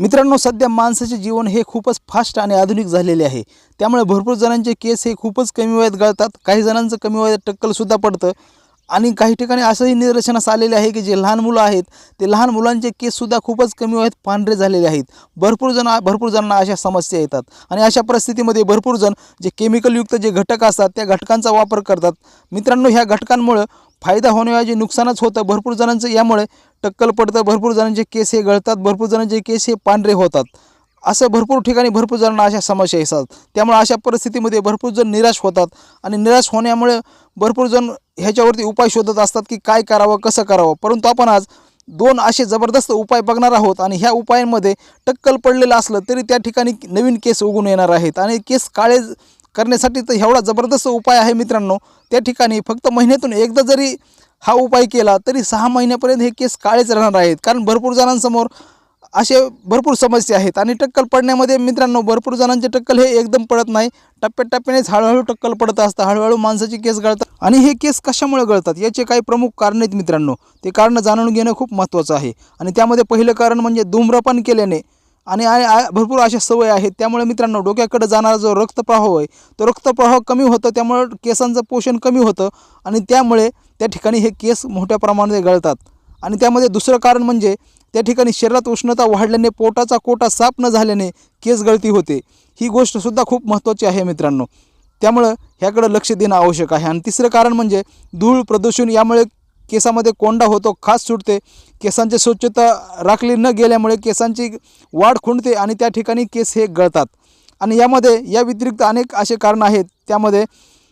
मित्रांनो सध्या माणसाचे जीवन हे खूपच फास्ट आणि आधुनिक झालेले आहे. त्यामुळे भरपूर जणांचे केस हे खूपच कमी वयात गळतात. काही जणांचं कमी वयात टक्कलसुद्धा पडतं. आणि काही ठिकाणी असंही निदर्शनास आलेले आहे की जे लहान मुलं आहेत ते लहान मुलांचे केससुद्धा खूपच कमी वयात पांढरे झालेले आहेत. भरपूर जण भरपूर जणांना अशा समस्या येतात. आणि अशा परिस्थितीमध्ये भरपूर जण जे केमिकलयुक्त जे घटक असतात त्या घटकांचा वापर करतात. मित्रांनो ह्या घटकांमुळं फायदा होण्याऐवजी नुकसानच होतं भरपूर जणांचं. यामुळे टक्कल पडतं. भरपूर जणांचे केस हे गळतात. भरपूर जणांचे केस हे पांढरे होतात. असं भरपूर ठिकाणी भरपूर जणांना अशा समस्या येतात. त्यामुळे अशा परिस्थितीमध्ये भरपूर जण निराश होतात आणि निराश होण्यामुळे भरपूर जण ह्याच्यावरती उपाय शोधत असतात की काय करावं कसं करावं. परंतु आपण आज दोन असे जबरदस्त उपाय बघणार आहोत आणि ह्या उपायांमध्ये टक्कल पडलेलं असलं तरी त्या ठिकाणी नवीन केस उगून येणार आहेत. आणि केस काळे करण्यासाठी तर एवढा जबरदस्त उपाय आहे मित्रांनो. त्या ठिकाणी फक्त महिन्यातून एकदा जरी हा उपाय केला तरी सहा महिन्यापर्यंत हे केस काळेच राहणार आहेत. कारण भरपूर जणांसमोर असे भरपूर समस्या आहेत आणि टक्कल पडण्यामध्ये मित्रांनो भरपूर जणांचे टक्कल हे एकदम पडत नाही. टप्प्याटप्प्यानेच हळूहळू टक्कल पडत असतं हळूहळू माणसाचे केस गळतात आणि हे केस कशामुळे गळतात याचे काही प्रमुख कारण आहेत मित्रांनो. ते कारण जाणून घेणं खूप महत्त्वाचं आहे. आणि त्यामध्ये पहिलं कारण म्हणजे धूम्रपान केल्याने आणि भरपूर अशा सवय आहेत. त्यामुळे मित्रांनो डोक्याकडे जाणारा जो रक्तप्रवाह आहे तो रक्तप्रवाह कमी होतं त्यामुळे केसांचं पोषण कमी होतं आणि त्यामुळे त्या ठिकाणी हे केस मोठ्या प्रमाणात गळतात. आणि त्यामध्ये दुसरं कारण म्हणजे त्या ठिकाणी शरीरात उष्णता वाढल्याने पोटाचा कोटा साफ न झाल्याने केस गळती होते. ही गोष्टसुद्धा खूप महत्त्वाची आहे मित्रांनो. त्यामुळं ह्याकडं लक्ष देणं आवश्यक आहे. आणि तिसरं कारण म्हणजे धूळ प्रदूषण यामुळे केसामध्ये कोंडा होतो खास सुटते. केसांची स्वच्छता राखली न गेल्यामुळे केसांची वाढ खुंडते आणि त्या ठिकाणी केस हे गळतात. आणि यामध्ये या व्यतिरिक्त अनेक असे कारण आहेत. त्यामध्ये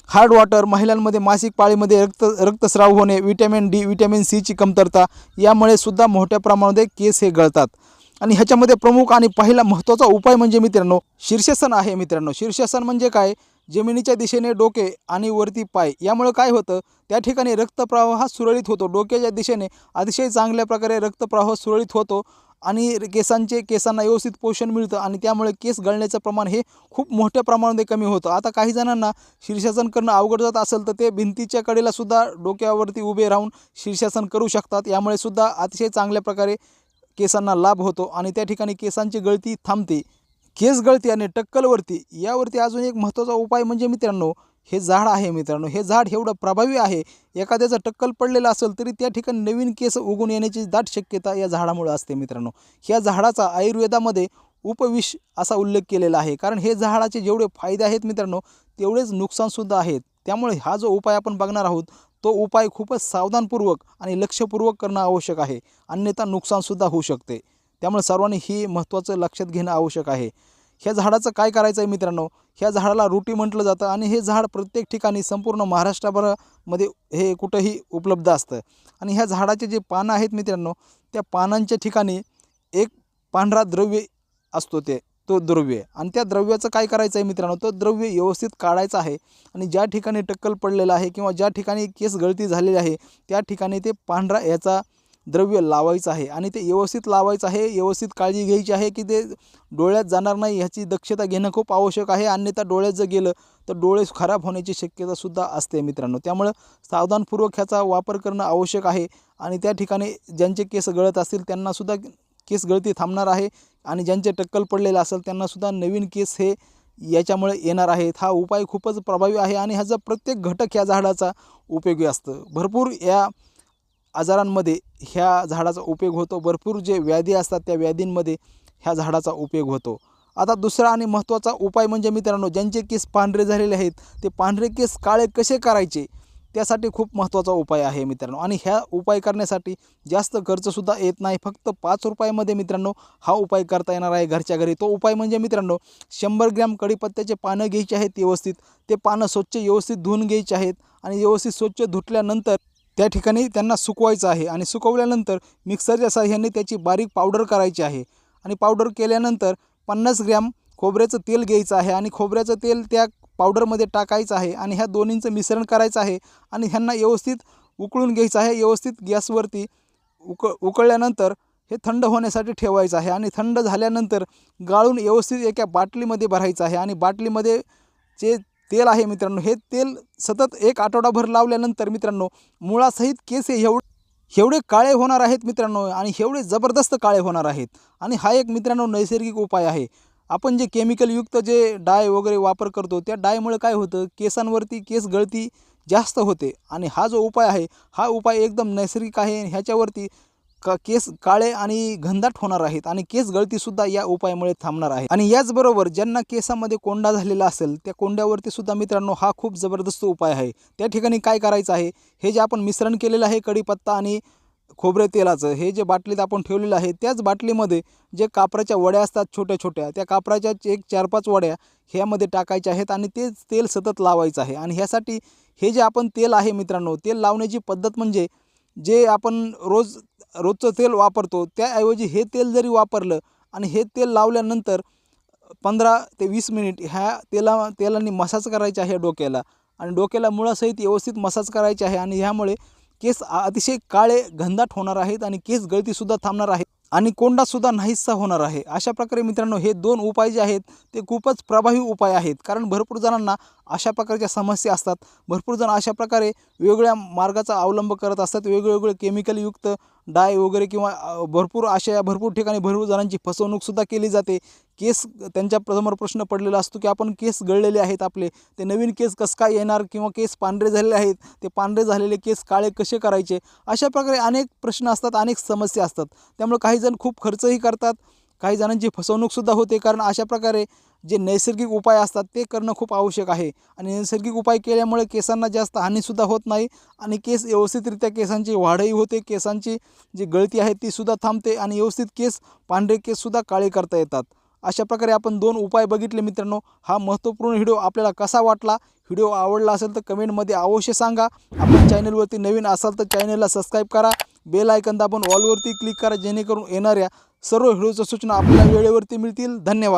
हार्ड वॉटर महिलांमध्ये मासिक पाळीमध्ये रक्त रक्तस्राव होणे विटॅमिन डी विटॅमिन सीची कमतरता यामुळे सुद्धा मोठ्या प्रमाणामध्ये केस हे गळतात. आणि ह्याच्यामध्ये प्रमुख आणि पहिला महत्त्वाचा उपाय म्हणजे मित्रांनो शीर्षासन आहे मित्रांनो. शीर्षासन म्हणजे काय? जमिनीच्या दिशेने डोके आणि वरती पाय. यामुळे काय होतं? त्या ठिकाणी रक्तप्रवाह हा सुरळीत होतो. डोक्याच्या दिशेने अतिशय चांगल्या प्रकारे रक्तप्रवाह सुरळीत होतो आणि केसांचे केसांना व्यवस्थित पोषण मिळतं आणि त्यामुळे केस गळण्याचं प्रमाण हे खूप मोठ्या प्रमाणामध्ये कमी होतं. आता काही जणांना शीर्षासन करणं अवघड जात असेल तर ते भिंतीच्या कडेला सुद्धा डोक्यावरती उभे राहून शीर्षासन करू शकतात. यामुळे सुद्धा अतिशय चांगल्या प्रकारे केसांना लाभ होतो आणि त्या ठिकाणी केसांची गळती थांबते. केस गळती आणि टक्कलवरती यावरती अजून एक महत्त्वाचा उपाय म्हणजे मित्रांनो हे झाड आहे मित्रांनो. हे झाड एवढं प्रभावी आहे एखाद्याचं टक्कल पडलेलं असेल तरी त्या ठिकाणी नवीन केस उगून येण्याची दाट शक्यता या झाडामुळे असते मित्रांनो. ह्या झाडाचा आयुर्वेदामध्ये उपविष असा उल्लेख केलेला आहे. कारण हे झाडाचे जेवढे फायदे आहेत मित्रांनो तेवढेच नुकसानसुद्धा आहेत. त्यामुळे हा जो उपाय आपण बघणार आहोत तो उपाय खूपच सावधानपूर्वक आणि लक्षपूर्वक करणं आवश्यक आहे. अन्यथा नुकसानसुद्धा होऊ शकते. त्यामुळे सर्वांनी ही महत्त्वाचं लक्षात घेणं आवश्यक आहे. ह्या झाडाचं काय करायचं आहे मित्रांनो? ह्या झाडाला रुटी म्हटलं जातं आणि हे झाड प्रत्येक ठिकाणी संपूर्ण महाराष्ट्राभरामध्ये हे कुठंही उपलब्ध असतं. आणि ह्या झाडाचे जे पानं आहेत मित्रांनो त्या पानांच्या ठिकाणी एक पांढरा द्रव्य असतो ते तो द्रव्य. आणि त्या द्रव्याचं काय करायचं आहे मित्रांनो? तो द्रव्य व्यवस्थित काढायचं आहे आणि ज्या ठिकाणी टक्कल पडलेलं आहे किंवा ज्या ठिकाणी केस गळती झालेली आहे त्या ठिकाणी ते पांढरा याचा द्रव्य लावायचं आहे आणि ते व्यवस्थित लावायचं आहे व्यवस्थित काळजी घ्यायची आहे की ते डोळ्यात जाणार नाही ह्याची दक्षता घेणं खूप आवश्यक आहे. अन्यथा डोळ्यात जर गेलं तर डोळे खराब होण्याची शक्यतासुद्धा असते मित्रांनो. त्यामुळं सावधानपूर्वक ह्याचा वापर करणं आवश्यक आहे आणि त्या ठिकाणी ज्यांचे केस गळत असतील त्यांनासुद्धा केस गळती थांबणार आहे आणि ज्यांचे टक्कल पडलेलं असेल त्यांनासुद्धा नवीन केस हे याच्यामुळे येणार आहेत. हा उपाय खूपच प्रभावी आहे आणि ह्याचा प्रत्येक घटक या झाडाचा उपयोगी असतं. भरपूर या आजारांमध्ये ह्या झाडाचा उपयोग होतो. भरपूर जे व्याधी असतात त्या व्याधींमध्ये ह्या झाडाचा उपयोग होतो. आता दुसरा आणि महत्त्वाचा उपाय म्हणजे मित्रांनो ज्यांचे केस पांढरे झालेले आहेत ते पांढरे केस काळे कसे करायचे? त्यासाठी खूप महत्त्वाचा उपाय आहे मित्रांनो. आणि ह्या उपाय करण्यासाठी जास्त खर्चसुद्धा येत नाही. फक्त पाच रुपयामध्ये मित्रांनो हा उपाय करता येणार आहे घरच्या घरी. तो उपाय म्हणजे मित्रांनो शंभर ग्रॅम कढीपत्त्याचे पानं घ्यायचे आहेत व्यवस्थित. ते पानं स्वच्छ व्यवस्थित धुवून घ्यायचे आहेत. आणि व्यवस्थित स्वच्छ धुतल्यानंतर त्या ठिकाणी त्यांना सुकवायचं आहे. आणि सुकवल्यानंतर मिक्सरच्या साह्याने त्याची बारीक पावडर करायची आहे. आणि पावडर केल्यानंतर पन्नास ग्रॅम खोबऱ्याचं तेल घ्यायचं आहे. आणि खोबऱ्याचं तेल त्या पावडरमध्ये टाकायचं आहे. आणि ह्या दोन्हींचं मिश्रण करायचं आहे. आणि ह्यांना व्यवस्थित उकळून घ्यायचं आहे. व्यवस्थित गॅसवरती उक उकळल्यानंतर हे थंड होण्यासाठी ठेवायचं आहे. आणि थंड झाल्यानंतर गाळून व्यवस्थित एका बाटलीमध्ये भरायचं आहे. आणि बाटलीमध्ये जे तेल आहे मित्रांनो. हे तेल सतत एक आठवडाभर लावल्यानंतर मित्रांनो मुळासहित केस हे एवढं एवढे काळे होणार आहेत मित्रांनो आणि एवढे जबरदस्त काळे होणार आहेत. आणि हा एक मित्रांनो नैसर्गिक उपाय आहे. आपण जे केमिकलयुक्त जे डाय वगैरे वापर करतो त्या डायमुळे काय होतं? केसांवरती केस गळती जास्त होते. आणि हा जो उपाय आहे हा उपाय एकदम नैसर्गिक आहे ह्याच्यावरती का केस काळे आणि घनदाट होणार आहेत आणि केस गळतीसुद्धा या उपायामुळे थांबणार आहे आणि याचबरोबर ज्यांना केसामध्ये कोंडा झालेला असेल त्या कोंड्यावरती सुद्धा मित्रांनो हा खूप जबरदस्त उपाय आहे. त्या ठिकाणी काय करायचं आहे? हे जे आपण मिश्रण केलेलं आहे कढीपत्ता आणि खोबरे तेलाचं हे जे बाटलीत आपण ठेवलेलं आहे त्याच बाटलीमध्ये जे कापराच्या वड्या असतात छोट्या छोट्या त्या कापराच्या एक चार पाच वड्या ह्यामध्ये टाकायच्या आहेत आणि तेच तेल सतत लावायचं आहे. आणि ह्यासाठी हे जे आपण तेल आहे मित्रांनो तेल लावण्याची पद्धत म्हणजे जे आपण रोज रोजचं तेल वापरतो त्याऐवजी हे तेल जरी वापरलं आणि हे तेल लावल्यानंतर पंधरा ते वीस मिनिट ह्या तेला तेलाने मसाज करायचे आहे डोक्याला. आणि डोक्याला मुळासहित व्यवस्थित मसाज करायचे आहे आणि ह्यामुळे केस अतिशय काळे घनदाट होणार आहेत आणि केस गळतीसुद्धा थांबणार आहेत. आणि कोंडासुद्धा नाहीसा होणार आहे. अशा प्रकारे मित्रांनो हे दोन उपाय जे आहेत ते खूपच प्रभावी उपाय आहेत. कारण भरपूर जणांना अशा प्रकारच्या समस्या असतात. भरपूर जण अशा प्रकारे वेगवेगळ्या मार्गाचा अवलंब करत असतात. वेगवेगळे केमिकलयुक्त डाय वगैरे किंवा भरपूर अशा भरपूर ठिकाणी भरपूर जणांची फसवणूकसुद्धा केली जाते. केस त्यांच्यासमोर प्रश्न पडलेला असतो की आपण केस गळलेले आहेत आपले. ते नवीन केस कसं काय येणार किंवा केस पांढरे झालेले आहेत? ते पांढरे झालेले केस काळे कसे करायचे? अशा प्रकारे अनेक प्रश्न असतात अनेक समस्या असतात. त्यामुळे काही जण खूप खर्चही करतात. काही जणांची फसवणूकसुद्धा होते. कारण अशा प्रकारे जे नैसर्गिक उपाय असतात ते करणं खूप आवश्यक आहे. आणि नैसर्गिक उपाय केल्यामुळे केसांना जास्त हानीसुद्धा होत नाही आणि केस व्यवस्थितरित्या केसांची वाढही होते. केसांची जी गळती आहे तीसुद्धा थांबते आणि व्यवस्थित केस पांढरे केससुद्धा काळे करता येतात. अशा प्रकारे आपण दोन उपाय बघितले मित्रांनो. हा महत्त्वपूर्ण व्हिडिओ आपल्याला कसा वाटला? व्हिडिओ आवडला असेल तर कमेंटमध्ये अवश्य सांगा. आपण चॅनलवरती नवीन असाल तर चॅनलला सबस्क्राईब करा. बेल आयकन दाबून ऑलवरती क्लिक करा जेणेकरून येणाऱ्या सर्व व्हिडिओच्या सूचना आपल्याला वेळेवरती मिळतील. धन्यवाद.